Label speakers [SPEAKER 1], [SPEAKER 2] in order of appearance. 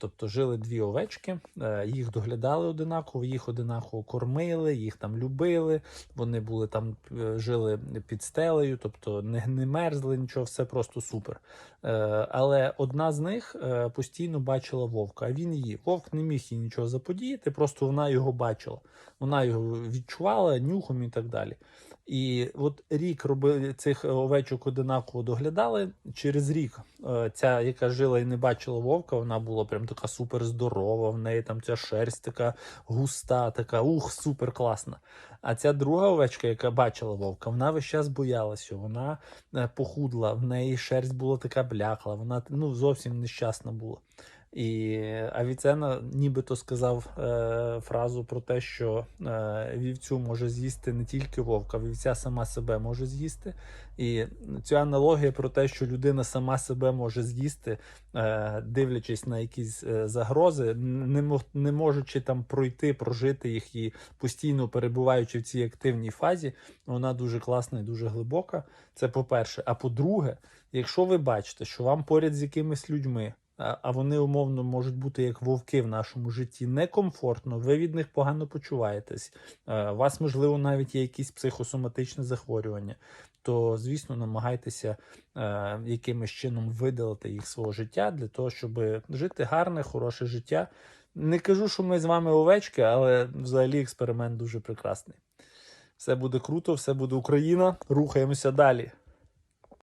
[SPEAKER 1] Тобто жили дві овечки, е, їх доглядали одинаково, їх одинаково кормили, їх там любили. Вони були там, е, жили під стелею, тобто не, не мерзли нічого, все просто супер. Е, Але одна з них постійно бачила вовка, а він її. Вовк не міг їй нічого заподіяти, просто вона його бачила. Вона його відчувала нюхом і так далі. І от рік робили цих овечок одинаково доглядали. Через рік ця, яка жила і не бачила вовка, вона була прям така супер здорова. В неї там ця шерсть така густа, така ух, супер класна. А ця друга овечка, яка бачила вовка, вона весь час боялася. Вона е, похудла, в неї шерсть була така блякла, вона ну зовсім нещасна була. І Авіцена нібито сказав е, фразу про те, що е, вівцю може з'їсти не тільки вовка, вівця сама себе може з'їсти. І ця аналогія про те, що людина сама себе може з'їсти, е, дивлячись на якісь е, загрози, не, не можучи там пройти, прожити їх і постійно перебуваючи в цій активній фазі, вона дуже класна і дуже глибока. Це по-перше. А по-друге, якщо ви бачите, що вам поряд з якимись людьми, а вони умовно можуть бути як вовки в нашому житті, некомфортно, ви від них погано почуваєтесь, у вас, можливо, навіть є якісь психосоматичні захворювання, то, звісно, намагайтеся якимось чином видалити їх свого життя для того, щоб жити гарне, хороше життя. Не кажу, що ми з вами овечки, але взагалі експеримент дуже прекрасний. Все буде круто, все буде Україна. Рухаємося далі.